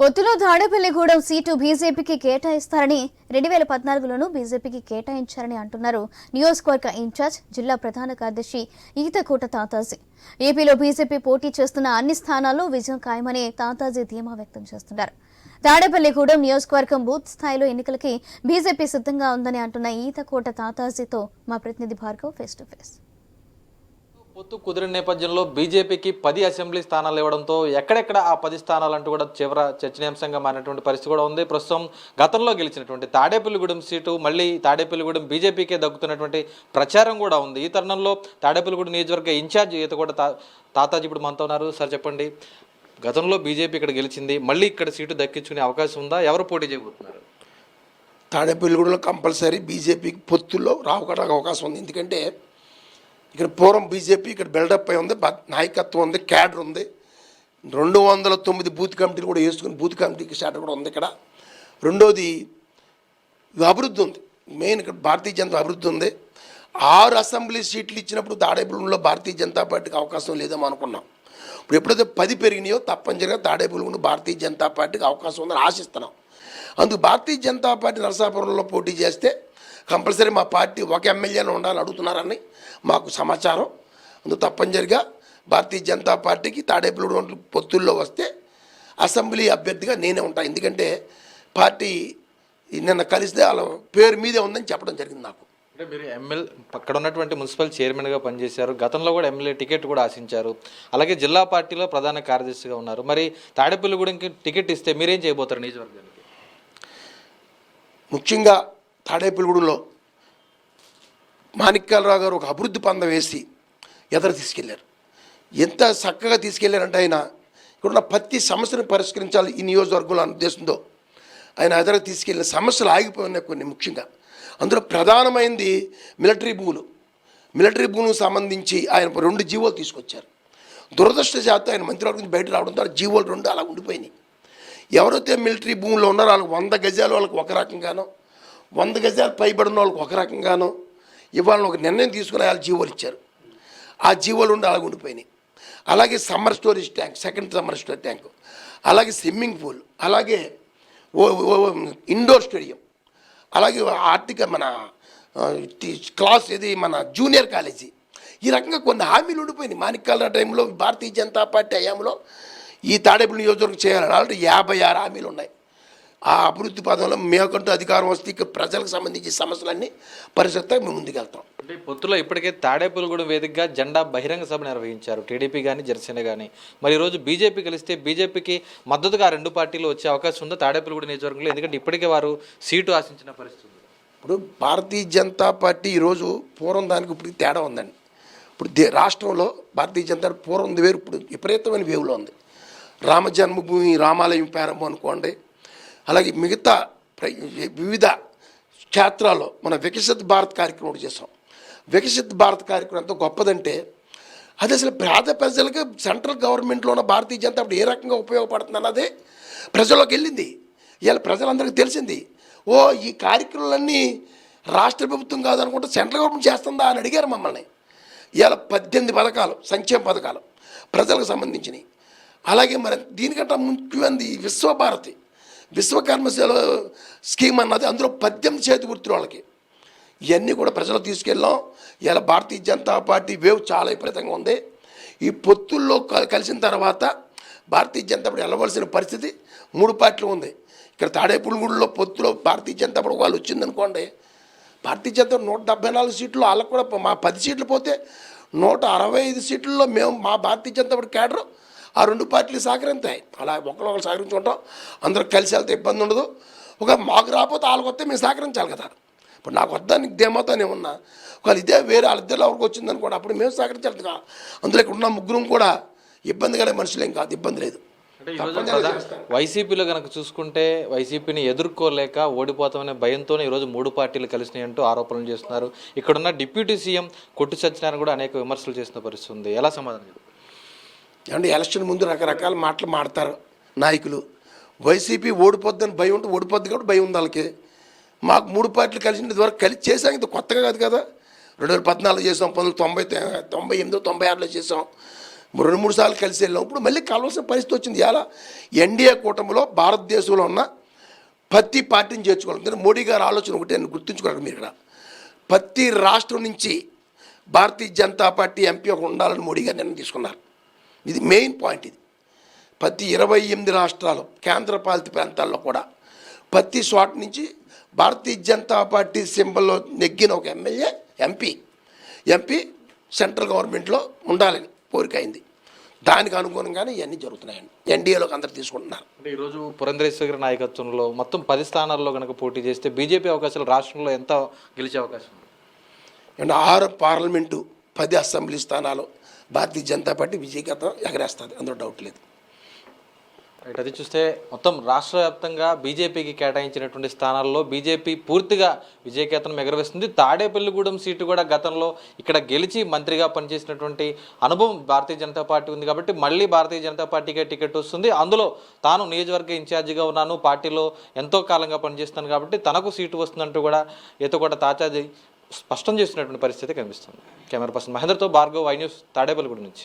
పొత్తులో తాడేపల్లిగూడెం సీటు బీజేపీకి కేటాయిస్తారని రెండు వేల పద్నాలుగులోనూ బీజేపీకి కేటాయించారని అంటున్నారు నియోజకవర్గ ఇన్ఛార్జ్ జిల్లా ప్రధాన కార్యదర్శి ఈతకూట తాతాజీ. ఏపీలో బీజేపీ పోటీ చేస్తున్న అన్ని స్థానాల్లో విజయం ఖాయమని తాతాజీ ధీమా వ్యక్తం చేస్తున్నారు. తాడేపల్లిగూడెం నియోజకవర్గం బూత్ స్థాయిలో ఎన్నికలకి బీజేపీ సిద్ధంగా ఉందని అంటున్న ఈతకోట తాతాజీతో మా ప్రతినిధి భార్గవ్ ఫేస్ టు ఫేస్ పొత్తు కుదిరిన నేపథ్యంలో బీజేపీకి పది అసెంబ్లీ స్థానాలు ఇవ్వడంతో ఎక్కడెక్కడ ఆ పది స్థానాలు అంటూ కూడా చివర చర్చనీయాంశంగా మారినటువంటి పరిస్థితి కూడా ఉంది. ప్రస్తుతం గతంలో గెలిచినటువంటి తాడేపల్లిగూడెం సీటు మళ్ళీ తాడేపల్లిగూడెం బీజేపీకే దక్కుతున్నటువంటి ప్రచారం కూడా ఉంది. ఈ తరుణంలో తాడేపల్లిగూడెం నియోజకవర్గ ఇన్ఛార్జ్ ఈత కూడా తా తాతాజీ ఇప్పుడు మనతో ఉన్నారు. సార్ చెప్పండి. గతంలో బీజేపీ ఇక్కడ గెలిచింది మళ్ళీ ఇక్కడ సీటు దక్కించుకునే అవకాశం ఉందా? ఎవరు పోటీ చేయబోతున్నారు? తాడేపల్లిగూడెంలో కంపల్సరీ బీజేపీకి పొత్తుల్లో రావడానికి అవకాశం ఉంది. ఎందుకంటే ఇక్కడ పూర్వం బీజేపీ ఇక్కడ బిల్డప్ అయి ఉంది నాయకత్వం ఉంది క్యాడర్ ఉంది. రెండు వందల తొమ్మిది బూత్ కమిటీలు కూడా వేసుకుని బూత్ కమిటీకి స్టార్ట్ కూడా ఉంది ఇక్కడ. రెండోది అభివృద్ధి ఉంది. మెయిన్ ఇక్కడ భారతీయ జనతా అభివృద్ధి ఉంది. ఆరు అసెంబ్లీ సీట్లు ఇచ్చినప్పుడు తాడేపల్లిలో భారతీయ జనతా పార్టీకి అవకాశం లేదేమో అనుకున్నాం. ఇప్పుడు ఎప్పుడైతే పది పెరిగినాయో తప్పనిసరిగా తాడేపల్లిలో భారతీయ జనతా పార్టీకి అవకాశం ఉందని ఆశిస్తున్నాం. అందుకు భారతీయ జనతా పార్టీ నరసాపురంలో పోటీ చేస్తే కంపల్సరీ మా పార్టీ ఒక ఎమ్మెల్యేనే ఉండాలని అడుగుతున్నారని మాకు సమాచారం. అందుకు తప్పనిసరిగా భారతీయ జనతా పార్టీకి తాడేపల్లి పొత్తుల్లో వస్తే అసెంబ్లీ అభ్యర్థిగా నేనే ఉంటాను ఎందుకంటే పార్టీ నిన్న కలిస్తే వాళ్ళ పేరు మీదే ఉందని చెప్పడం జరిగింది నాకు. అంటే మీరు ఎమ్మెల్యే అక్కడ ఉన్నటువంటి మున్సిపల్ చైర్మన్గా పనిచేశారు. గతంలో కూడా ఎమ్మెల్యే టికెట్ కూడా ఆశించారు. అలాగే జిల్లా పార్టీలో ప్రధాన కార్యదర్శిగా ఉన్నారు. మరి తాడేపల్లిగూడెంకి టికెట్ ఇస్తే మీరేం చేయబోతారు నియోజకవర్గానికి? ముఖ్యంగా తాడేపల్లిగూడెంలో మాణిక్యాలరావు గారు ఒక అభివృద్ధి పందం వేసి ఎదర తీసుకెళ్ళారు. ఎంత చక్కగా తీసుకెళ్ళారంటే ఆయన ఇక్కడున్న ప్రతి సమస్యను పరిష్కరించాలి ఈ నియోజకవర్గంలో అన్న ఉద్దేశంతో ఆయన ఎదర తీసుకెళ్ళిన సమస్యలు ఆగిపోయినాయి కొన్ని ముఖ్యంగా. అందులో ప్రధానమైనది మిలిటరీ భూములు. మిలిటరీ భూములకు సంబంధించి ఆయన రెండు జీవోలు తీసుకొచ్చారు. దురదృష్టశాత్తు ఆయన మంత్రివర్గం నుంచి బయట రావడం ద్వారా జీవోలు రెండు అలా ఉండిపోయినాయి. ఎవరైతే మిలిటరీ భూముల్లో ఉన్నారో వాళ్ళకి వంద గజాలు వాళ్ళకి ఒక రకంగానో వంద గజాలు పైబడిన వాళ్ళకి ఒక రకంగానో ఇవాళ ఒక నిర్ణయం తీసుకుని వాళ్ళు జీవోలు ఇచ్చారు. ఆ జీవోలు ఉండి అలాగ ఉండిపోయినాయి. అలాగే summer storage tank second summer storage tank అలాగే స్విమ్మింగ్ పూల్ అలాగే ఓ ఇండోర్ స్టేడియం అలాగే ఆర్థిక మన క్లాస్ ఇది మన జూనియర్ కాలేజీ. ఈ రకంగా కొన్ని హామీలు ఉండిపోయినాయి. మాణిక్యాల టైంలో భారతీయ జనతా పార్టీ హయాంలో ఈ తాడేపల్లి నియోజకవర్గం చేయాలని ఆల్రెడీ యాభై ఆరు హామీలు ఉన్నాయి. ఆ అభివృద్ధి పదంలో మేకంటూ అధికారం వస్తే ఇక ప్రజలకు సంబంధించి సమస్యలన్నీ పరిస్థితి మేము ముందుకెళ్తాం. అంటే పొత్తులో ఇప్పటికే తాడేపల్లిగూడెం వేదికగా జెండా బహిరంగ సభ నిర్వహించారు. టీడీపీ కానీ జనసేన కానీ మరి ఈరోజు బీజేపీ కలిస్తే బీజేపీకి మద్దతుగా ఆ రెండు పార్టీలు వచ్చే అవకాశం ఉందో తాడేపల్లిగూడెం నియోజకవర్గంలో? ఎందుకంటే ఇప్పటికే వారు సీటు ఆశించిన పరిస్థితి ఇప్పుడు భారతీయ జనతా పార్టీ ఈరోజు పూర్వం దానికి ఇప్పుడు తేడా ఉందండి. ఇప్పుడు దే రాష్ట్రంలో భారతీయ జనతా పూర్వం వేరు ఇప్పుడు విపరీతమైన వేవులో ఉంది. రామ జన్మభూమి రామాలయం ప్రారంభం అనుకోండి అలాగే మిగతా ప్ర- వివిధ క్షేత్రాల్లో మన వికసిత్ భారత్ కార్యక్రమం చేసాం వికసిత్ భారత్ కార్యక్రమం ఎంత గొప్పదంటే అది అసలు పేద ప్రజలకు సెంట్రల్ గవర్నమెంట్లో ఉన్న భారతీయ జనతా ఏ రకంగా ఉపయోగపడుతుంది అన్నది ప్రజల్లోకి వెళ్ళింది. ఇవాళ ప్రజలందరికీ తెలిసింది ఓ ఈ కార్యక్రమాలన్నీ రాష్ట్ర ప్రభుత్వం కాదనుకుంటే సెంట్రల్ గవర్నమెంట్ చేస్తుందా అని అడిగారు మమ్మల్ని. ఇవాళ పద్దెనిమిది పథకాలు సంక్షేమ పథకాలు ప్రజలకు సంబంధించినవి. అలాగే మరి దీనికంటే ముఖ్యమైనది విశ్వభారతి. విశ్వకర్మ స్కీమ్ అన్నది అందులో పద్యం చేతి గుర్తులు వాళ్ళకి. ఇవన్నీ కూడా ప్రజలు తీసుకెళ్ళాం. ఇలా భారతీయ జనతా పార్టీ వేవ్ చాలా విపరీతంగా ఉంది. ఈ పొత్తుల్లో కలిసిన తర్వాత భారతీయ జనతా పార్టీ వెళ్ళవలసిన పరిస్థితి మూడు పార్టీలు ఉంది. ఇక్కడ తాడేపుల్గూడులో పొత్తులో భారతీయ జనతా పార్టీ వాళ్ళు వచ్చిందనుకోండి భారతీయ జనతా నూట డెబ్బై నాలుగు సీట్లు వాళ్ళకు కూడా మా పది సీట్లు పోతే నూట అరవై ఐదు సీట్లలో మేము మా భారతీయ జనతా పార్టీ క్యాడరు ఆ రెండు పార్టీలు సహకరిస్తాయి అలా ఒకరినొకరు సహకరించుకుంటాం. అందరూ కలిసి వెళ్తే ఇబ్బంది ఉండదు. ఒక మాకు రాకపోతే వాళ్ళకి వస్తే మేము సహకరించాలి కదా. ఇప్పుడు నాకు వద్దానికి దేమోతానే ఉన్నా. ఒకవేళ ఇదే వేరే వాళ్ళిద్దరు ఎవరికి వచ్చిందని కూడా అప్పుడు మేము సహకరించాలి కదా. అందులో ఇక్కడ ఉన్న ముగ్గురం కూడా ఇబ్బంది కలిగే మనుషులేం కాదు ఇబ్బంది లేదు. వైసీపీలో కనుక చూసుకుంటే వైసీపీని ఎదుర్కోలేక ఓడిపోతామనే భయంతోనే ఈరోజు మూడు పార్టీలు కలిసినాయి అంటూ ఆరోపణలు చేస్తున్నారు. ఇక్కడున్న డిప్యూటీ సీఎం కొట్టు సత్యనారాయణ కూడా అనేక విమర్శలు చేసిన పరిస్థితి ఉంది. ఎలా సమాధానం అంటే ఎలక్షన్ ముందు రకరకాల మాటలు మాడతారు నాయకులు. వైసీపీ ఓడిపోద్దని భయం ఉంటే ఓడిపోద్ది కాబట్టి భయం ఉంది వాళ్ళకి. మాకు మూడు పార్టీలు కలిసి వరకు కలిసి చేసాం ఇది కొత్తగా కాదు కదా. రెండు వేల పద్నాలుగు చేసాం పంతొమ్మిది తొంభై తొంభై ఎనిమిదో తొంభై ఆరులో చేసాం రెండు మూడు సార్లు కలిసి వెళ్ళాం. ఇప్పుడు మళ్ళీ కలవాల్సిన పరిస్థితి వచ్చింది. ఇలా ఎన్డీఏ కూటమిలో భారతదేశంలో ఉన్న ప్రతి పార్టీని చేర్చుకోవాలి. మోడీ గారి ఆలోచన ఒకటి అని గుర్తుంచుకోవాలి మీరు ఇక్కడ. ప్రతి రాష్ట్రం నుంచి భారతీయ జనతా పార్టీ ఎంపీ ఒక ఉండాలని మోడీ గారు నిర్ణయం తీసుకున్నారు. ఇది మెయిన్ పాయింట్ ఇది. ప్రతి ఇరవై ఎనిమిది రాష్ట్రాలు కేంద్రపాలిత ప్రాంతాల్లో కూడా ప్రతి చోట నుంచి భారతీయ జనతా పార్టీ సింబల్లో నెగ్గిన ఒక ఎమ్మెల్యే ఎంపీ ఎంపీ సెంట్రల్ గవర్నమెంట్లో ఉండాలని కోరిక అయింది. దానికి అనుగుణంగానే ఇవన్నీ జరుగుతున్నాయండి. ఎన్డీఏలోకి అందరు తీసుకుంటున్నారు. అంటే ఈరోజు పురంధరేశ్వరి గారి నాయకత్వంలో మొత్తం పది స్థానాల్లో కనుక పోటీ చేస్తే బీజేపీ అవకాశాలు రాష్ట్రంలో ఎంత గెలిచే అవకాశం? ఉంది? అండ్ ఆరు పార్లమెంటు పది అసెంబ్లీ స్థానాలు భారతీయ జనతా పార్టీ విజయగతం ఎగరేస్తుంది అందులో డౌట్ లేదు. రైట్ అది చూస్తే మొత్తం రాష్ట్ర వ్యాప్తంగా బీజేపీకి కేటాయించినటువంటి స్థానాల్లో బీజేపీ పూర్తిగా విజయకేతనం ఎగరవేస్తుంది. తాడేపల్లిగూడెం సీటు కూడా గతంలో ఇక్కడ గెలిచి మంత్రిగా పనిచేసినటువంటి అనుభవం భారతీయ జనతా పార్టీ ఉంది కాబట్టి మళ్ళీ భారతీయ జనతా పార్టీకే టికెట్ వస్తుంది. అందులో తాను నియోజకవర్గ ఇన్ఛార్జిగా ఉన్నాను పార్టీలో ఎంతో కాలంగా పనిచేస్తాను కాబట్టి తనకు సీటు వస్తుందంటూ కూడా ఈత కూడా తాచాజీ స్పష్టం చేసినటువంటి పరిస్థితి కనిపిస్తుంది. కెమెరా పర్సన్ మహేంద్రతో భార్గవ్ వై న్యూస్ తాడేపల్లిగూడ నుంచి.